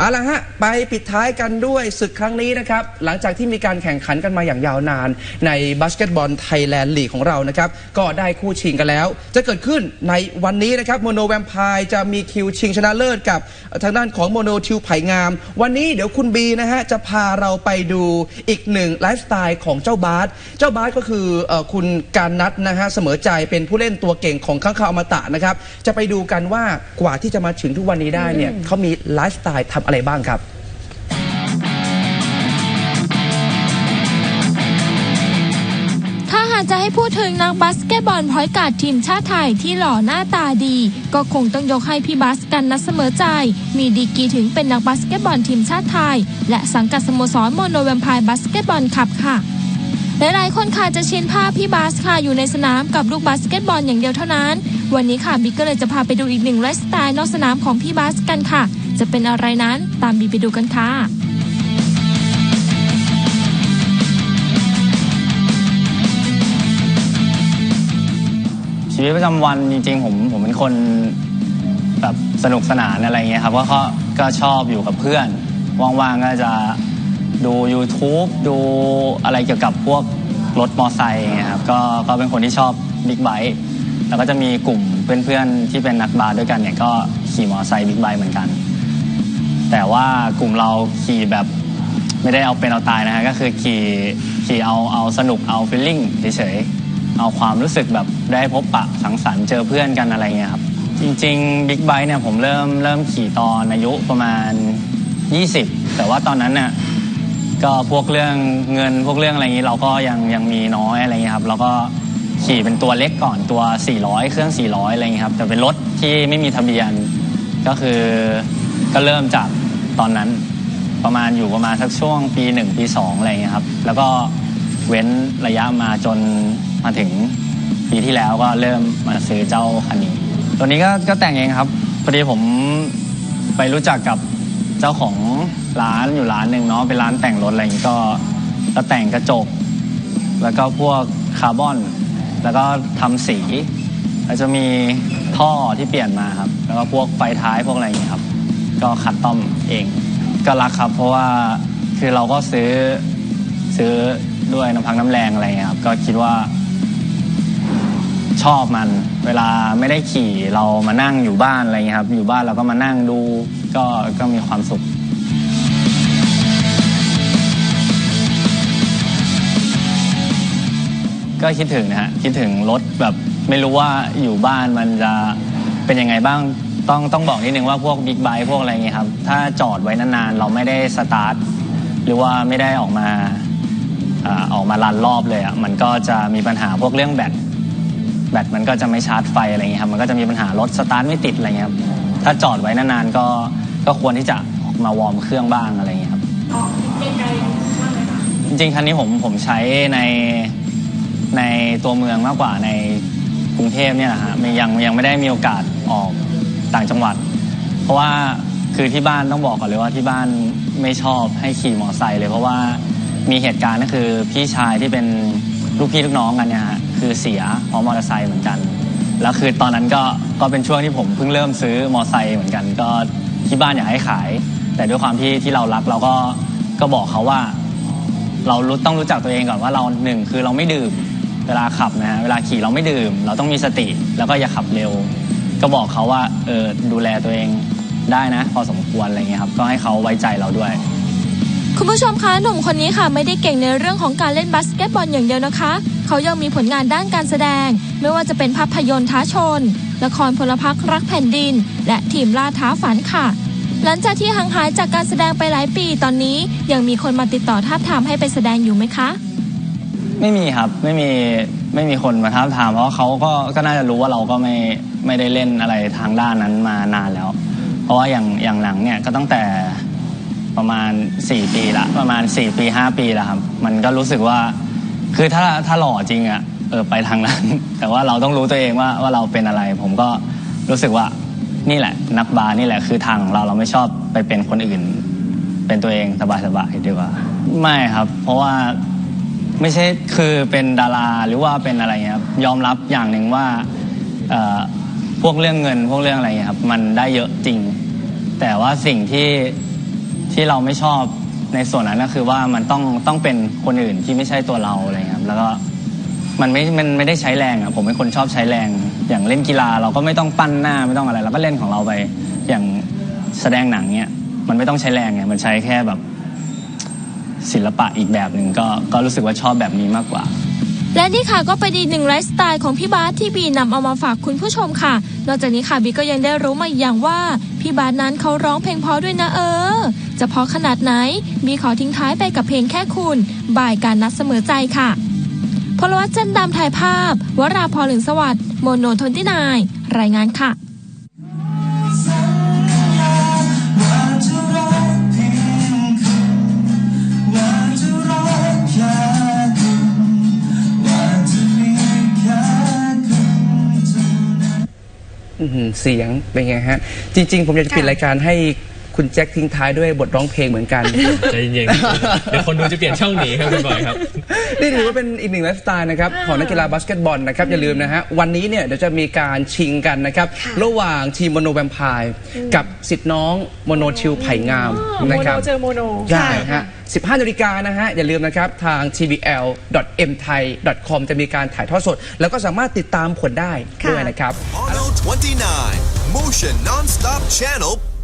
เอาละฮะ ไปปิดท้ายกันด้วยศึกครั้งนี้นะครับ หลังจากที่มีการแข่งขันกันมาอย่างยาวนาน ในบาสเกตบอลไทยแลนด์ลีกของเรานะครับ ก็ได้คู่ชิงกันแล้ว จะเกิดขึ้นในวันนี้นะครับโมโนแวมไพร์จะมีคิวชิงชนะเลิศกับทางด้านของโมโนทิวไผ่งาม วันนี้เดี๋ยวคุณบีนะฮะ จะพาเราไปดูอีกหนึ่งไลฟ์สไตล์ของเจ้าบาสเจ้าบาสก็คืออคุณการนัทนะฮะเสมอใจเป็นผู้เล่นตัวเก่งของข้างข่าวอมตะนะครับจะไปดูกันว่ากว่าที่จะมาถึงทุกวันนี้ได้เนี่ยเขามีไลฟ์สไตล์ทำอะไรบ้างครับถ้าหากจะให้พูดถึงนักบาสเกตบอลพอยต์การ์ดทีมชาติไทยที่หล่อหน้าตาดี ก็คงต้องยกให้พี่บาสกันนัดเสมอใจ มีดีกีถึงเป็นนักบาสเกตบอลทีมชาติไทย และสังกัดสโมสรโมโนแวมพร์บาสเกตบอลคลับค่ะหลายๆคนค่ะจะชินภาพพี่บาสค่ะอยู่ในสนามกับลูกบาสเกตบอลอย่างเดียวเท่านั้น วันนี้ค่ะบิ๊กก็เลยจะพาไปดูอีกหนึ่งไลฟ์สไตล์นอกสนามของพี่บาสกันค่ะ จะเป็นอะไรนั้นตามบีไปดูกันค่ะชีวิตประจำวันจริงๆผมผมเป็นคนแบบสนุกสนานอะไรเงี้ยครับก็ก็ก็ชอบอยู่กับเพื่อน ว่างๆก็จะดู YouTube ดูอะไรเกี่ยวกับพวกรถมอไซค์อย่างเงี้ยครับก็ก็เป็นคนที่ชอบบิ๊กไบค์แล้วก็จะมีกลุ่มเพื่อนๆที่เป็นนักบาสด้วยกันเนี่ยก็ขี่มอไซค์บิ๊กไบค์เหมือนกัน แต่ว่ากลุ่มเราขี่แบบไม่ได้เอาเป็นเอาตายนะฮะก็คือขี่ขี่เอาเอาสนุกเอาฟีลลิ่งเฉยๆเอาความรู้สึกแบบได้พบปะสังสรรค์เจอเพื่อนกันอะไรเงี้ยครับจริงๆบิ๊กไบค์เนี่ยผมเริ่มเริ่มขี่ตอนอายุประมาณ 20 แต่ว่าตอนนั้นเนี่ยก็พวกเรื่องเงินพวกเรื่องอะไรอย่างนี้เราก็ยังยังมีน้อยอะไรเงี้ยครับแล้วก็ขี่เป็นตัวเล็กก่อนตัว 400 เครื่อง 400 อะไรเงี้ยครับแต่เป็นรถที่ไม่มีทะเบียนก็คือก็เริ่มจาก ตอนนั้นประมาณอยู่ประมาณสักช่วงปีหนึ่งปีสองอะไรเงี้ยครับ แล้วก็เว้นระยะมาจนมาถึงปีที่แล้วก็เริ่มมาซื้อเจ้าคันนี้ ตัวนี้ก็ก็แต่งเองครับพอดีผมไปรู้จักกับเจ้าของร้านอยู่ร้านหนึ่งเนาะเป็นร้านแต่งรถอะไรอย่างงี้ก็ก็แต่งกระจก แล้วก็พวกคาร์บอน แล้วก็ทำสี แล้วจะมีท่อที่เปลี่ยนมาครับ แล้วก็พวกไฟท้ายพวกอะไรอย่างเงี้ยครับ ก็คัดต้อมเอง ก็รักครับ เพราะว่าคือเราก็ซื้อซื้อด้วยน้ำพักน้ำแรงอะไรเงี้ยครับก็คิดว่า ชอบมัน เวลาไม่ได้ขี่เรามานั่งอยู่บ้านอะไรเงี้ยครับ อยู่บ้านเราก็มานั่งดูก็ก็มีความสุขก็คิดถึงนะฮะคิดถึงรถแบบไม่รู้ว่าอยู่บ้านมันจะเป็นยังไงบ้าง ต้องต้องบอกนิดนึงว่าพวกบิ๊กไบค์พวกอะไรเงี้ยครับ ถ้าจอดไว้นานๆ เราไม่ได้สตาร์ทหรือว่าไม่ได้ออกมาอ่าออกมารันรอบเลยอะมันก็จะมีปัญหาพวกเรื่องแบตแบตมันก็จะไม่ชาร์จไฟอะไรเงี้ยครับมันก็จะมีปัญหารถสตาร์ทไม่ติดอะไรเงี้ยครับถ้าจอดไว้นานๆก็ก็ควรที่จะออกมาวอร์มเครื่องบ้างอะไรเงี้ยครับจริงๆคันนี้ผมผมใช้ในในตัวเมืองมากกว่าในกรุงเทพเนี่ยนะฮะไม่ยังยังไม่ได้มีโอกาสออก ต่างจังหวัด เพราะว่าคือที่บ้านต้องบอกก่อนเลยว่าที่บ้านไม่ชอบให้ขี่มอเตอร์ไซค์เลย เพราะว่ามีเหตุการณ์ก็คือพี่ชายที่เป็นลูกพี่ลูกน้องกันเนี่ยฮะคือเสียเพราะมอเตอร์ไซค์เหมือนกันแล้วคือตอนนั้นก็ก็เป็นช่วงที่ผมเพิ่งเริ่มซื้อมอเตอร์ไซค์เหมือนกัน ก็ที่บ้านอยากให้ขาย แต่ด้วยความที่ที่เรารักเราก็ก็บอกเขาว่า เรารู้ต้องรู้จักตัวเองก่อนว่าเราหนึ่งคือเราไม่ดื่มเวลาขับนะฮะเวลาขี่เราไม่ดื่ม เราต้องมีสติแล้วก็อย่าขับเร็ว ก็บอกเขาว่าเออดูแลตัวเองได้นะ พอสมควรอะไรเงี้ยครับ ก็ให้เขาไว้ใจเราด้วย คุณผู้ชมคะหนุ่มคนนี้ค่ะไม่ได้เก่งในเรื่องของการเล่นบาสเกตบอลอย่างเดียวนะคะ เขายังมีผลงานด้านการแสดง ไม่ว่าจะเป็นภาพยนตร์ท้าชน ละครพลพรรครักแผ่นดิน และทีมล่าท้าฝันค่ะ หลังจากที่ห่างหายจากการแสดงไปหลายปีตอนนี้ ยังมีคนมาติดต่อท้าบทามให้ไปแสดงอยู่ไหมคะไม่มีครับไม่มีไม่มีคนมาท้าบทามเพราะเขาก็ก็น่าจะรู้ว่าเราก็ไม่ ไม่ได้เล่นอะไรทางด้านนั้นมานานแล้ว เพราะว่าอย่างอย่างหลังเนี่ยก็ตั้งแต่ประมาณ 4 ปีละประมาณ 4 ปี 5 ปีล้วครับ มันก็รู้สึกว่า คือถ้าถ้าหล่อจริงอะ่ะเออไปทางนั้น แต่ว่าเราต้องรู้ตัวเองว่าว่าเราเป็นอะไร ผมก็รู้สึกว่านี่แหละ นักบาสนี่แหละคือทางเราเราไม่ชอบไปเป็นคนอื่น เป็นตัวเองสบายๆดีกว่า ไม่ครับ เพราะว่าไม่ใช่คือเป็นดาราหรือว่าเป็นอะไรเงี้ยยอมรับอย่างหนึ่งว่าเออ พวกเรื่องเงินพวกเรื่องอะไรเงี้ยครับมันได้เยอะจริง แต่ว่าสิ่งที่ที่เราไม่ชอบในส่วนนั้นก็คือว่ามันต้องต้องเป็นคนอื่นที่ไม่ใช่ตัวเราอะไรเงี้ยครับแล้วก็มันไม่มันไม่ได้ใช้แรงอะผมเป็นคนชอบใช้แรง อย่างเล่นกีฬาเราก็ไม่ต้องปั้นหน้าไม่ต้องอะไรเราก็เล่นของเราไป อย่างแสดงหนังเนี่ยมันไม่ต้องใช้แรงไงมันใช้แค่แบบศิลปะอีกแบบหนึ่งก็ก็รู้สึกว่าชอบแบบนี้มากกว่า และนี่ค่ะก็เป็นอีกหนึ่งไลฟ์สไตล์ของพี่บาสที่บีนำเอามาฝากคุณผู้ชมค่ะ นอกจากนี้ค่ะบีก็ยังได้รู้มาอีกอย่างว่าพี่บาสนั้นเขาร้องเพลงเพราะด้วยนะเออ จะเพราะขนาดไหนบีขอทิ้งท้ายไปกับเพลงแค่คุณบ่ายการนัดเสมอใจค่ะพลวัตจันดำถ่ายภาพ วราพรหลืองสวัสดิ์โมโนทนที่นาย รายงานค่ะ อื้อหือเสียงเป็นไงฮะ จริง ๆ ผมอยากจะปิดรายการให้ คุณแจ็คทิ้งท้ายด้วยบทร้องเพลงเหมือนกัน ใจเย็นๆเดี๋ยวคนดูจะเปลี่ยนช่องหนีครับคุณบอยครับ นี่ถือว่าเป็นอีกหนึ่งไลฟ์สไตล์นะครับของนักกีฬาบาสเกตบอลนะครับ อย่าลืมนะฮะ วันนี้เนี่ยเดี๋ยวจะมีการชิงกันนะครับ ระหว่างทีมโมโนแวมไพร์กับสิทธิ์น้องโมโนชิลไผ่งามโมนะโนครับ เจอโมโนใช่ฮะ 15นาฬิกานะฮะ อย่าลืมนะครับ ทาง tvl.mthai.com จะมีการถ่ายทอดสด แล้วก็สามารถติดตามผลได้ด้วยนะครับ Mono 29 Motion Nonstop Channel